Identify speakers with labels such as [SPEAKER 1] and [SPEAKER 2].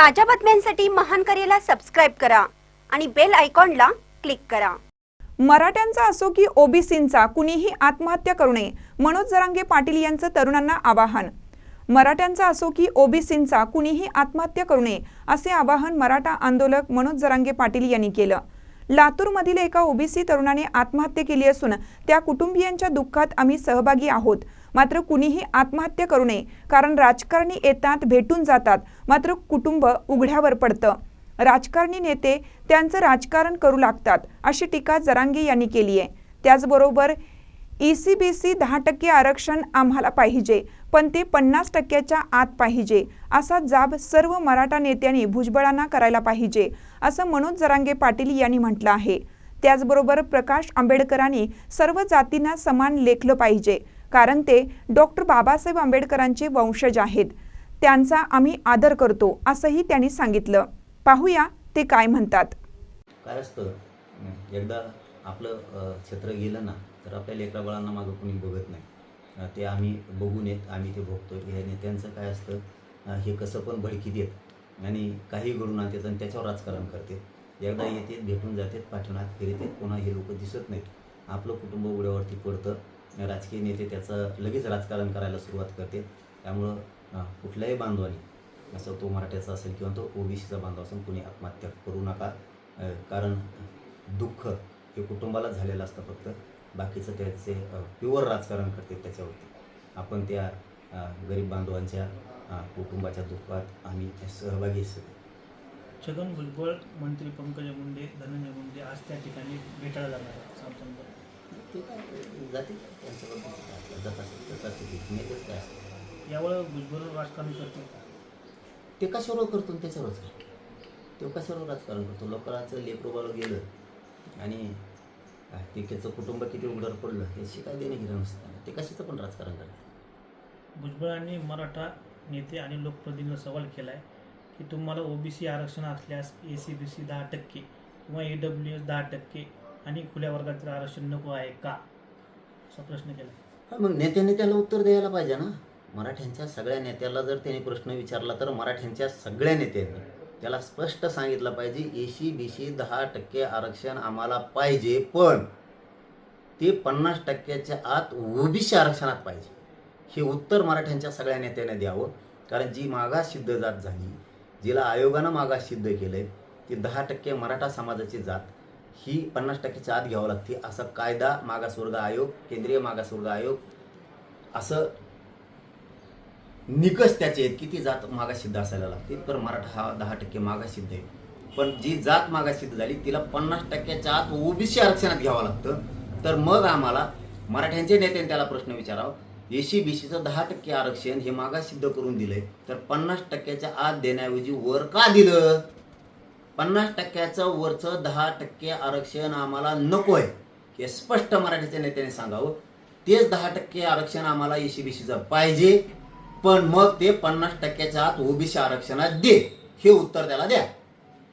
[SPEAKER 1] ताज्या बातम्यांसाठी महान करेला सबस्क्राईब करा आणि बेल आयकॉनला क्लिक करा.
[SPEAKER 2] मराठ्यांचा असो की ओबीसींचा कुणीही आत्महत्या करू नये मनोज जरांगे पाटील यांचं तरुणांना आवाहन. मराठ्यांचा असो की ओबीसींचा कुणीही आत्महत्या करू नये असे आवाहन मराठा आंदोलक मनोज जरांगे पाटील यांनी केलं. लातूरमधील एका ओबीसी तरुणाने आत्महत्या केली असून त्या कुटुंबियांच्या दुःखात आम्ही सहभागी आहोत. मात्र कुणीही आत्महत्या करू नये कारण राजकारणी येतात भेटून जातात मात्र कुटुंब उघड्यावर पडतं. राजकारणी नेते त्यांचं राजकारण करू लागतात अशी टीका जरांगे यांनी केली आहे. त्याचबरोबर ई सी बी सी दहा टक्के आरक्षण आम्हाला पाहिजे पण ते पन्नास टक्क्याच्या आत पाहिजे असा जाब सर्व मराठा नेत्यांनी भुजबळांना करायला पाहिजे असं मनोज जरांगे पाटील यांनी म्हटलं आहे. त्याचबरोबर प्रकाश आंबेडकरांनी सर्व जातींना समान लेखलं पाहिजे कारण ते डॉक्टर बाबासाहेब आंबेडकरांचे वंशज आहेत. त्यांचा आम्ही आदर करतो असंही त्यांनी सांगितलं. पाहूया ते काय म्हणतात.
[SPEAKER 3] काय असतं एकदा आपलं क्षेत्र गेलं ना तर आपल्या लेकराबाळांना मागं कोणी बघत नाही. ते आम्ही बघून येत आम्ही ते बघतो हे नेत्यांचं काय असतं हे कसं पण भडकी देत आणि काही घडून आणतात आणि त्याच्यावर राजकारण करते. एकदा येते भेटून जातात पाठवण्यात फिरतात पुन्हा हे लोक दिसत नाहीत. आपलं कुटुंब उड्यावरती पडतं. राजकीय नेते त्याचं लगेच राजकारण करायला सुरुवात करते. त्यामुळं कुठल्याही बांधवानी असं तो मराठ्याचा असेल किंवा तो ओबीसीचा बांधव असेल कोणी आत्महत्या करू नका. कारण दुःख हे कुटुंबाला झालेलं असतं फक्त. बाकीचं त्याचे प्युअर राजकारण करते त्याच्यावरती. आपण त्या गरीब बांधवांच्या कुटुंबाच्या दुःखात आम्ही सहभागी असतो.
[SPEAKER 4] छगन भुजबळ मंत्री पंकजा मुंडे धनंजय मुंडे आज त्या ठिकाणी भेटायला जाणार आहेत.
[SPEAKER 3] ते काय जाते त्यांच्याबद्दल जात असतं
[SPEAKER 4] यावर भुजबळ राजकारण करतो
[SPEAKER 3] ते कशावर करतो त्याच्यावरच काय तो कशावर राजकारण करतो? लोकांचं लेकरोबाला गेलं आणि ते त्याचं कुटुंब किती उघड्यावर पडलं हे शिकाय देणे घेणं नसतं. ते कशाचं पण राजकारण करतात?
[SPEAKER 4] भुजबळांनी मराठा नेते आणि लोकप्रतिनिधींना सवाल केला आहे की तुम्हाला ओबीसी आरक्षण असल्यास ए सी बी सी दहा टक्के किंवा ए डब्ल्यू एस दहा टक्के आणि खुल्या वर्गाचं आरक्षण नको आहे का? असा प्रश्न केला.
[SPEAKER 3] हा, मग नेत्याने त्याला उत्तर द्यायला पाहिजे ना? मराठ्यांच्या सगळ्या नेत्याला जर त्यांनी प्रश्न विचारला तर मराठ्यांच्या सगळ्या नेत्यांनी त्याला स्पष्ट सांगितलं पाहिजे ए सी बी सी दहा टक्के आरक्षण आम्हाला पाहिजे पण ते पन्नास टक्क्याच्या आत ओबीसी आरक्षणात पाहिजे. हे उत्तर मराठ्यांच्या सगळ्या नेत्याने द्यावं. कारण जी मागास सिद्ध जात झाली जिला आयोगानं मागास सिद्ध केलं आहे ती दहा टक्के मराठा समाजाची जात. ही पन्नास टक्क्याच्या आत घ्यावं लागते. असा कायदा मागासवर्ग आयोग केंद्रीय मागासवर्ग आयोग असं निकष त्याचे आहेत की ती जात मागासिद्ध असायला लागते. तर मराठा हा दहा टक्के मागासिद्ध आहे. पण जी जात मागासिद्ध झाली तिला पन्नास टक्क्याच्या आत ओबीसी आरक्षणात घ्यावं लागतं. तर मग आम्हाला मराठ्यांचे नेत्याने त्याला प्रश्न विचारावा. एसी बीसीचं दहा टक्के आरक्षण हे मागासिद्ध करून दिलंय. तर पन्नास टक्क्याच्या आत देण्याऐवजी वर का दिलं? पन्नास टक्क्याचं वरचं दहा टक्के आरक्षण आम्हाला नको आहे हे स्पष्ट मराठीच्या नेत्याने सांगावं. तेच दहा टक्के आरक्षण आम्हाला एसी बीसीचं पाहिजे. पण मग ते पन्नास टक्क्याच्या आत ओबीसी आरक्षणात दे. हे उत्तर त्याला द्या.